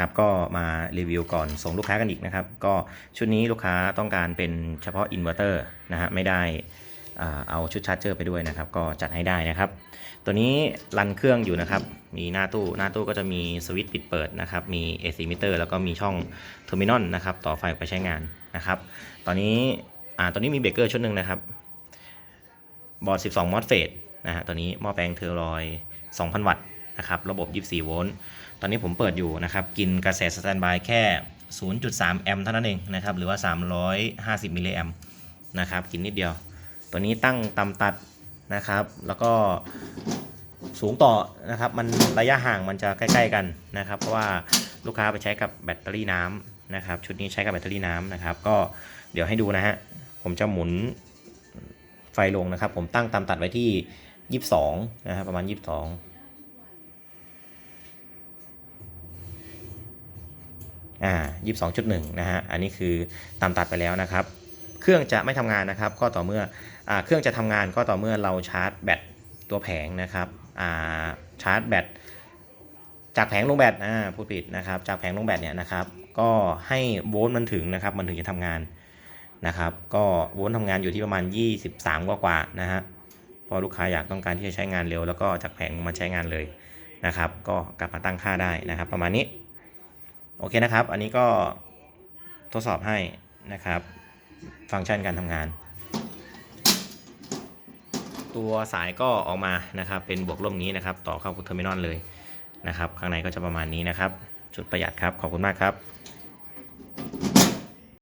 ครับก็มารีวิวก่อนส่งลูกค้ากันอีกนะครับ ก็ชุดนี้ลูกค้าต้องการเป็นเฉพาะอินเวอร์เตอร์นะฮะไม่ได้อ่าเอาชุดชาร์จเจอร์ไปด้วยนะครับ ก็จัดให้ได้นะครับ ตัวนี้รันเครื่องอยู่นะครับ มีหน้าตู้หน้าตู้ก็จะมีสวิตช์ปิดเปิดนะครับ มี AC meter แล้วก็มีช่องเทอร์มินอลนะครับ ต่อไฟไปใช้งานนะครับ ตอนนี้อ่าตอนนี้มีเบรกเกอร์ชุดหนึ่งนะครับ บอร์ด 12 มอสเฟตนะฮะตัวนี้หม้อแปลงเทอร์ลอย 2,000 วัตต์ นะครับระบบ 24 โวลต์ตอนนี้ผมเปิดอยู่นะครับกินกระแสสแตนบายแค่ 0.3 แอมป์เท่านั้นเองนะครับหรือว่า 350 มิลลิแอมป์นะครับกินนิดเดียว ตัวนี้ตั้งตำตัดนะครับ แล้วก็สูงต่อนะครับมันระยะห่างมันจะใกล้ ๆ กันนะครับ เพราะว่าลูกค้าไปใช้กับแบตเตอรี่น้ำนะครับ ชุดนี้ใช้กับแบตเตอรี่น้ำนะครับ ก็เดี๋ยวให้ดูนะฮะผมจะหมุนไฟลงนะครับ ผมตั้งตามตัดไว้ที่ 22 นะครับ ประมาณ 22 อ่า22.1นะฮะ อันนี้คือตามตัดไปแล้วนะครับ เครื่องจะไม่ทำงานนะครับ ก็ต่อเมื่ออเครื่องจะทำงานก็ต่อเมื่อเราชาร์จแบตตัวแผงนะครับอ่าชาร์จแบตจากแผงลงแบตอ่าพูดผิดนะครับ จากแผงลงแบตเนี่ยนะครับ ก็ให้โวลต์มันถึงนะครับ มันถึงจะทำงานนะครับ ก็โวลต์ทำงานอยู่ที่ประมาณ 23 กว่ากว่านะฮะเพราะลูกค้าอยากต้องการที่จะใช้งานเร็ว แล้วก็จากแผงมาใช้งานเลยนะครับ ก็กลับมาตั้งค่าได้นะครับ ประมาณนี้ โอเคนะครับ อันนี้ก็ทดสอบให้นะครับ ฟังก์ชันการทำงาน ตัวสายก็ออกมานะครับ เป็นบวกลบนี้นะครับ ต่อเข้าเทอร์มินอลเลยนะครับ ข้างในก็จะประมาณนี้นะครับชุดประหยัดครับ ขอบคุณมากครับ